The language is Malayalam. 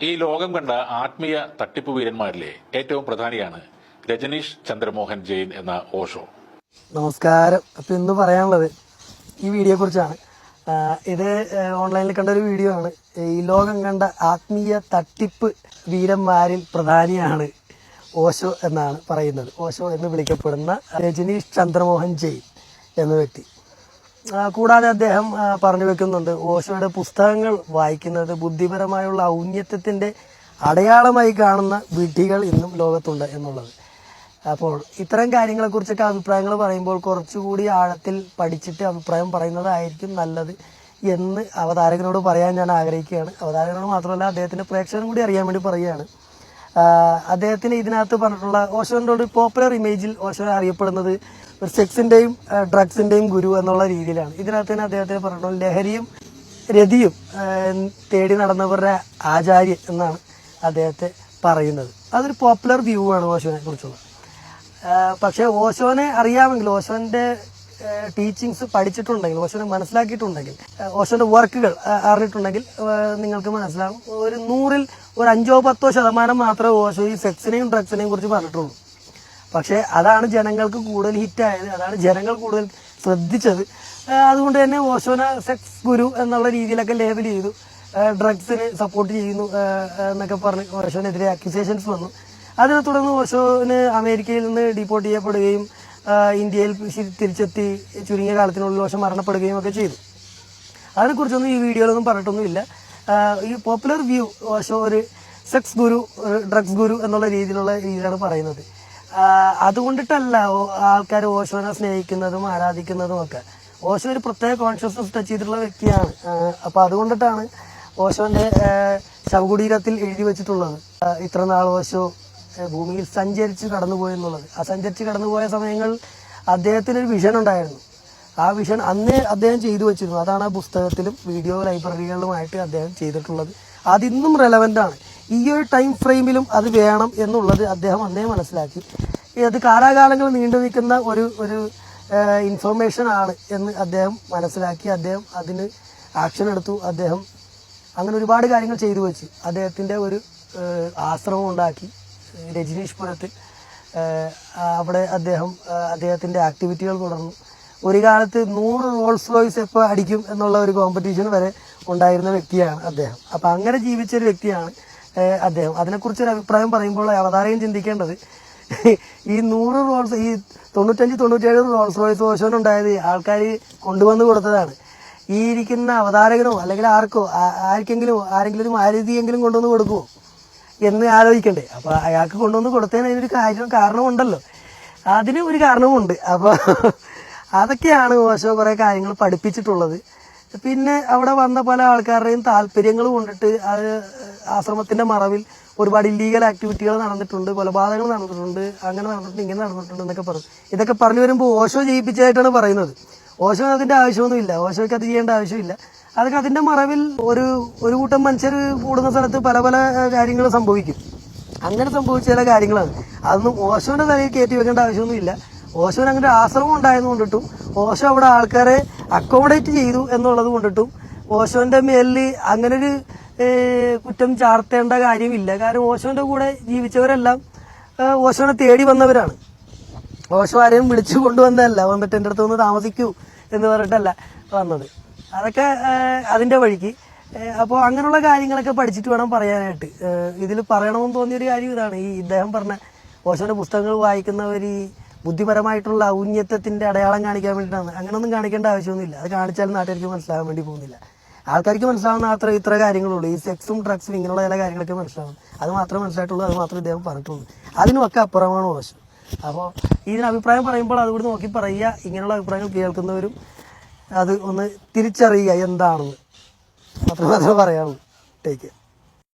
ഈ ലോകം കണ്ട ആത്മീയ തട്ടിപ്പ് വീരന്മാരിലെ ഏറ്റവും പ്രധാനിയാണ് രജനീഷ് ചന്ദ്രമോഹൻ ജെയിൻ എന്ന ഓഷോ. നമസ്കാരം. അപ്പം ഇന്ന് പറയാനുള്ളത് ഈ വീഡിയോ കുറിച്ചാണ്. ഇത് ഓൺലൈനിൽ കണ്ട ഒരു വീഡിയോ ആണ്. ഈ ലോകം കണ്ട ആത്മീയ തട്ടിപ്പ് വീരന്മാരിൽ പ്രധാനിയാണ് ഓഷോ എന്നാണ് പറയുന്നത്. ഓഷോ എന്ന് വിളിക്കപ്പെടുന്ന രജനീഷ് ചന്ദ്രമോഹൻ ജെയിൻ എന്ന വ്യക്തി. കൂടാതെ അദ്ദേഹം പറഞ്ഞു വെക്കുന്നുണ്ട് ഓഷോയുടെ പുസ്തകങ്ങൾ വായിക്കുന്നത് ബുദ്ധിപരമായുള്ള ഔന്നത്യത്തിന്റെ അടയാളമായി കാണുന്ന വിഡ്ഢികൾ ഇന്നും ലോകത്തുണ്ട് എന്നുള്ളത്. അപ്പോൾ ഇത്തരം കാര്യങ്ങളെക്കുറിച്ചൊക്കെ അഭിപ്രായങ്ങൾ പറയുമ്പോൾ കുറച്ചുകൂടി ആഴത്തിൽ പഠിച്ചിട്ട് അഭിപ്രായം പറയുന്നതായിരിക്കും നല്ലത് എന്ന് അവതാരകനോട് പറയാൻ ഞാൻ ആഗ്രഹിക്കുകയാണ്. അവതാരകനോട് മാത്രമല്ല അദ്ദേഹത്തിന്റെ പ്രേക്ഷകരും കൂടി അറിയാൻ വേണ്ടി പറയുകയാണ്. അദ്ദേഹത്തിന് ഇതിനകത്ത് പറഞ്ഞിട്ടുള്ള ഓഷോന്റെ ഒരു പോപ്പുലർ ഇമേജിൽ ഓഷോ അറിയപ്പെടുന്നത് ഒരു സെക്സിന്റെയും ഡ്രഗ്സിന്റെയും ഗുരു എന്നുള്ള രീതിയിലാണ്. ഇതിനകത്ത് തന്നെ അദ്ദേഹത്തിന് പറഞ്ഞിട്ടുള്ള ലഹരിയും രതിയും തേടി നടന്നവരുടെ ആചാര്യൻ എന്നാണ് അദ്ദേഹത്തെ പറയുന്നത്. അതൊരു പോപ്പുലർ വ്യൂ ആണ് ഓഷോനെ കുറിച്ചുള്ളത് പക്ഷേ ഓശോനെ അറിയാമെങ്കിൽ ഓശോന്റെ ടീച്ചിങ്സ് പഠിച്ചിട്ടുണ്ടെങ്കിൽ ഓശോനെ മനസ്സിലാക്കിയിട്ടുണ്ടെങ്കിൽ ഓശോന്റെ വർക്കുകൾ അറിഞ്ഞിട്ടുണ്ടെങ്കിൽ നിങ്ങൾക്ക് മനസ്സിലാവും. ഒരു നൂറിൽ ഒരു അഞ്ചോ പത്തോ ശതമാനം മാത്രമേ ഓശോ ഈ സെക്സിനെയും ഡ്രഗ്സിനെയും കുറിച്ച് പറഞ്ഞിട്ടുള്ളൂ. പക്ഷേ അതാണ് ജനങ്ങൾക്ക് കൂടുതൽ ഹിറ്റായത് അതാണ് ജനങ്ങൾ കൂടുതൽ ശ്രദ്ധിച്ചത്. അതുകൊണ്ട് തന്നെ ഓശോന സെക്സ് ഗുരു എന്നുള്ള രീതിയിലൊക്കെ ലേബൽ ചെയ്തു. ഡ്രഗ്സിന് സപ്പോർട്ട് ചെയ്യുന്നു എന്നൊക്കെ പറഞ്ഞ് ഓശോനെതിരെ അക്യൂസേഷൻസ് വന്നു. അതിനെ തുടർന്ന് ഓശോന് അമേരിക്കയിൽ നിന്ന് ഡിപ്പോർട്ട് ചെയ്യപ്പെടുകയും ഇന്ത്യയിൽ തിരിച്ചെത്തി ചുരുങ്ങിയ കാലത്തിനുള്ളിൽ വശം മരണപ്പെടുകയും ഒക്കെ ചെയ്തു. അതിനെക്കുറിച്ചൊന്നും ഈ വീഡിയോയിലൊന്നും പറഞ്ഞിട്ടൊന്നുമില്ല. ഈ പോപ്പുലർ വ്യൂ വശം ഒരു സെക്സ് ഗുരു ഡ്രഗ്സ് ഗുരു എന്നുള്ള രീതിയിലുള്ള രീതിയിലാണ് പറയുന്നത്. അതുകൊണ്ടിട്ടല്ല ആൾക്കാർ ഓശോനെ സ്നേഹിക്കുന്നതും ആരാധിക്കുന്നതും ഒക്കെ. ഓശോ ഒരു പ്രത്യേക കോൺഷ്യസ്നസ് ടച്ച് ചെയ്തിട്ടുള്ള വ്യക്തിയാണ്. അപ്പോൾ അപ്പൊ അതുകൊണ്ടിട്ടാണ് ആഹ് ശവകുടീരത്തിൽ എഴുതി വെച്ചിട്ടുള്ളത്. ഇത്ര നാൾ ഓശോ ഭൂമിയിൽ സഞ്ചരിച്ച് കടന്നുപോയി എന്നുള്ളത്. ആ സഞ്ചരിച്ച് കടന്നുപോയ സമയങ്ങൾ അദ്ദേഹത്തിന് ഒരു വിഷൻ ഉണ്ടായിരുന്നു. ആ വിഷൻ അന്നേ അദ്ദേഹം ചെയ്തു വെച്ചിരുന്നു. അതാണ് ആ പുസ്തകത്തിലും വീഡിയോ ലൈബ്രറികളിലുമായിട്ട് അദ്ദേഹം ചെയ്തിട്ടുള്ളത്. അതിന്നും റെലവെന്റ് ആണ്. ഈ ഒരു ടൈം ഫ്രെയിമിലും അത് വേണം എന്നുള്ളത് അദ്ദേഹം അന്നേ മനസ്സിലാക്കി. അത് കാലാകാലങ്ങൾ നീണ്ടു നിൽക്കുന്ന ഒരു ഒരു ഇൻഫർമേഷൻ ആണ് എന്ന് അദ്ദേഹം മനസ്സിലാക്കി. അദ്ദേഹം അതിന് ആക്ഷൻ എടുത്തു. അദ്ദേഹം അങ്ങനെ ഒരുപാട് കാര്യങ്ങൾ ചെയ്തു വെച്ച് അദ്ദേഹത്തിന്റെ ഒരു ആശ്രമം ഉണ്ടാക്കി. രജനീഷ്പുരത്തിൽ ഏഹ്, അവിടെ അദ്ദേഹം അദ്ദേഹത്തിന്റെ ആക്ടിവിറ്റികൾ തുടർന്നു. ഒരു കാലത്ത് നൂറ് റോൾസ് റോയ്സ് എപ്പോൾ അടിക്കും എന്നുള്ള ഒരു കോമ്പറ്റീഷൻ വരെ ഉണ്ടായിരുന്ന വ്യക്തിയാണ് അദ്ദേഹം. അപ്പോൾ അങ്ങനെ ജീവിച്ച ഒരു വ്യക്തിയാണ് അദ്ദേഹം. അതിനെക്കുറിച്ച് ഒരു അഭിപ്രായം പറയുമ്പോൾ അവതാരകം ചിന്തിക്കേണ്ടത് ഈ നൂറ് റോൾസ് ഈ തൊണ്ണൂറ്റഞ്ച് തൊണ്ണൂറ്റേഴ് റോൾസ് റോയ്സ് ഓശോൻ ഉണ്ടായത് ആൾക്കാർ കൊണ്ടുവന്ന് കൊടുത്തതാണ്. ഈ ഇരിക്കുന്ന അവതാരകനോ അല്ലെങ്കിൽ ആർക്കോ ആർക്കെങ്കിലും ആരെങ്കിലും ഒരു മാരുതിയെങ്കിലും കൊണ്ടുവന്ന് കൊടുക്കുമോ എന്ന് ആലോചിക്കണ്ടേ. അപ്പൊ അയാൾക്ക് കൊണ്ടുവന്ന് കൊടുത്തതിന് അതിനൊരു കാര്യം കാരണമുണ്ടല്ലോ. അതിന് ഒരു കാരണമുണ്ട് അപ്പൊ അതൊക്കെയാണ് ഓശോ കുറെ കാര്യങ്ങൾ പഠിപ്പിച്ചിട്ടുള്ളത്. പിന്നെ അവിടെ വന്ന പല ആൾക്കാരുടെയും താല്പര്യങ്ങൾ കൊണ്ടിട്ട് അത് ആശ്രമത്തിന്റെ മറവിൽ ഒരുപാട് ഇല്ലീഗൽ ആക്ടിവിറ്റികൾ നടന്നിട്ടുണ്ട് കൊലപാതകങ്ങൾ നടന്നിട്ടുണ്ട് അങ്ങനെ നടന്നിട്ടുണ്ട് ഇങ്ങനെ നടന്നിട്ടുണ്ട് എന്നൊക്കെ പറഞ്ഞു. ഇതൊക്കെ പറഞ്ഞു വരുമ്പോൾ ഓശോ ജയിപ്പിച്ചതായിട്ടാണ് പറയുന്നത്. ഓശോ അതിന്റെ ആവശ്യമൊന്നുമില്ല. ഓശോയ്ക്ക് അത് ചെയ്യേണ്ട ആവശ്യമില്ല. അതൊക്കെ അതിന്റെ മറവിൽ ഒരു ഒരു കൂട്ടം മനുഷ്യർ കൂടുന്ന സ്ഥലത്ത് പല പല കാര്യങ്ങൾ സംഭവിക്കും. അങ്ങനെ സംഭവിച്ച ചില കാര്യങ്ങളാണ്. അതൊന്നും ഓശോന്റെ തലയിൽ കയറ്റി വെക്കേണ്ട ആവശ്യമൊന്നുമില്ല. ഓശോന് അങ്ങനെ ആശ്രമം ഉണ്ടായത് കൊണ്ടിട്ടും ഓശോ അവിടെ ആൾക്കാരെ അക്കോമഡേറ്റ് ചെയ്തു എന്നുള്ളത് കൊണ്ടിട്ടും ഓശോന്റെ മേലിൽ അങ്ങനെ ഒരു കുറ്റം ചാർത്തേണ്ട കാര്യമില്ല. കാരണം ഓശോന്റെ കൂടെ ജീവിച്ചവരെല്ലാം ഓശോനെ തേടി വന്നവരാണ്. ഓശോ ആരെയും വിളിച്ചു കൊണ്ടുവന്നതല്ല വന്നിട്ട് എന്റെ അടുത്ത് വന്ന് താമസിക്കൂ എന്ന് പറഞ്ഞിട്ടല്ല വന്നത്. അതൊക്കെ അതിന്റെ വഴിക്ക്. അപ്പോൾ അങ്ങനെയുള്ള കാര്യങ്ങളൊക്കെ പഠിച്ചിട്ട് വേണം പറയാനായിട്ട്. ഇതിൽ പറയണമെന്ന് തോന്നിയൊരു കാര്യം ഇതാണ്. ഈ ഇദ്ദേഹം പറഞ്ഞ ഓശോന്റെ പുസ്തകങ്ങൾ വായിക്കുന്നവർ ഈ ബുദ്ധിപരമായിട്ടുള്ള ഔന്നത്യത്തിന്റെ അടയാളം കാണിക്കാൻ വേണ്ടിയിട്ടാണ്. അങ്ങനെയൊന്നും കാണിക്കേണ്ട ആവശ്യമൊന്നുമില്ല. അത് കാണിച്ചാൽ നാട്ടുകാർക്ക് മനസ്സിലാകാൻ വേണ്ടി പോകുന്നില്ല. ആൾക്കാർക്ക് മനസ്സിലാവുന്ന അത്ര ഇത്ര കാര്യങ്ങളുള്ളൂ. ഈ സെക്സും ഡ്രഗ്സും ഇങ്ങനെയുള്ള ചില കാര്യങ്ങളൊക്കെ മനസ്സിലാവും. അത് മാത്രമേ മനസ്സിലായിട്ടുള്ളൂ അത് മാത്രമേ ഇദ്ദേഹം പറഞ്ഞിട്ടുള്ളൂ. അതിനുമൊക്കെ അപ്പുറമാണ് ഓശോ. അപ്പോൾ ഇതിന് അഭിപ്രായം പറയുമ്പോൾ അതുകൂടി നോക്കി പറയുക. ഇങ്ങനെയുള്ള അഭിപ്രായങ്ങൾ കേൾക്കുന്നവരും അത് ഒന്ന് തിരിച്ചറിയുക എന്താണെന്ന്. അത്ര മാത്രമേ പറയാനുള്ളൂ ടേക്ക്